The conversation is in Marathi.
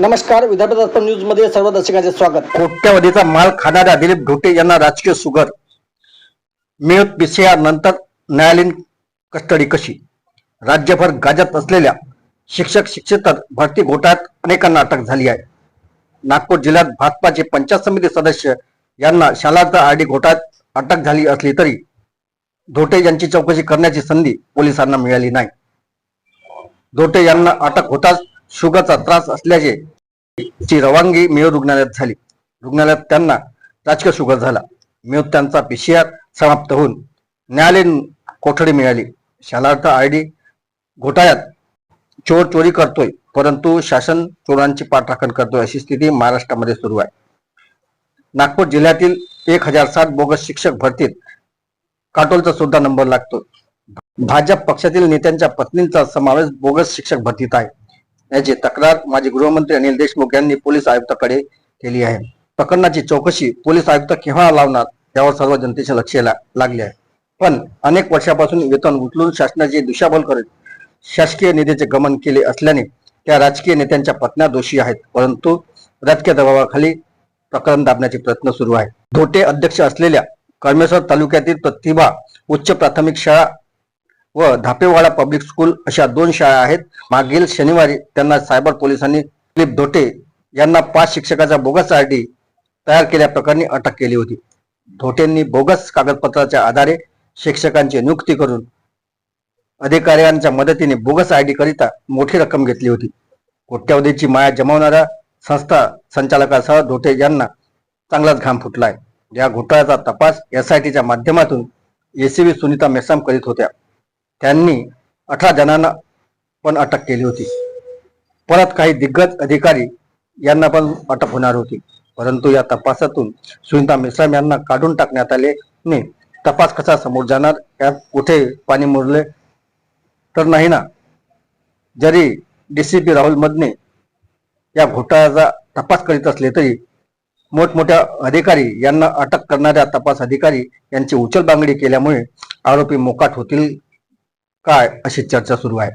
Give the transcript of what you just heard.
नमस्कार विदर्भ दर्पण न्यूजमध्ये सर्व दर्शकांचे स्वागत. कोट्यवधीचा माल खाणाऱ्या दिलीप ढोटे यांना राजकीय सुगर. मिळत पिसीआर नंतर न्यायालयीन कस्टडी कशी? राज्यभर गाजत असलेल्या शिक्षक शिक्षेतर भरती घोटाळ्यात अनेकांना अटक झाली आहे. नागपूर जिल्ह्यात भाजपाचे पंचायत समिती सदस्य यांना शालार्थ आरडी घोटाळ्यात अटक झाली असली तरी धोटे यांची चौकशी करण्याची संधी पोलिसांना मिळाली नाही. धोटे यांना अटक होताच शुगरचा त्रास असल्याचे रवानगी मेयो रुग्णालयात झाली. रुग्णालयात त्यांना राजकीय शुगर झाला. मेयो त्यांचा पीसीआर समाप्त होऊन न्यायालयीन कोठडी मिळाली. शालार्थ आयडी घोटाळ्यात चोर चोरी करतोय परंतु शासन चोरांची पाठराखण करतोय अशी स्थिती महाराष्ट्रामध्ये सुरू आहे. नागपूर जिल्ह्यातील एक हजार सात बोगस शिक्षक भरतीत काटोलचा सुद्धा नंबर लागतो भाजप पक्षातील नेत्यांच्या पत्नींचा समावेश बोगस शिक्षक भरतीत आहे. याची तक्रार माजी गृहमंत्री अनिल देशमुख यांनी पोलीस आयुक्ताकडे केली आहे. प्रकरणाची चौकशी पोलीस आयुक्त केव्हा लावणार यावर सर्व जनतेचे लक्ष लागले आहे. पण अनेक वर्षापासून वेतन उचलून शासनाची दिशाभूल करत शासकीय निधीचे गमन केले असल्याने त्या राजकीय नेत्यांच्या पत्न्या दोषी आहेत. परंतु राजकीय दबावाखाली प्रकरण दाबण्याचे प्रयत्न सुरू आहे. धोटे अध्यक्ष असलेल्या कर्मेश्वर तालुक्यातील प्रतिभा उच्च प्राथमिक शाळा व धापेवाडा पब्लिक स्कूल अशा दोन शाळा आहेत. मागील शनिवारी त्यांना सायबर पोलिसांनी दिलीप धोटे यांना पाच शिक्षकाचा बोगस आयडी तयार केल्याप्रकरणी अटक केली होती. धोटेंनी बोगस कागदपत्राच्या आधारे शिक्षकांची नियुक्ती करून अधिकाऱ्यांच्या मदतीने बोगस आयडी करिता मोठी रक्कम घेतली होती. कोट्यावधीची माया जमावणाऱ्या संस्था संचालकासह धोटे यांना चांगलाच घाम फुटलाय. या घोटाळ्याचा तपास एसआयटीच्या माध्यमातून एसीबी सुनीता मेसाम करीत होत्या. त्यांनी अठरा जणांना पण अटक केली होती. परत काही दिग्गज अधिकारी यांना पण अटक होणार होती. परंतु या तपासातून सुनीता मेश्राम यांना काढून टाकण्यात आले नाही. तपास कसा समोर जाणार? यात कुठे पाणी मुरले? तर नाही ना. जरी डीसीपी राहुल मदने या घोटाळ्याचा तपास करीत असले तरी मोठमोठ्या अधिकारी यांना अटक करणाऱ्या तपास अधिकारी यांची उचलबांगडी केल्यामुळे आरोपी मोकाट होतील काय अशी चर्चा सुरू आहे.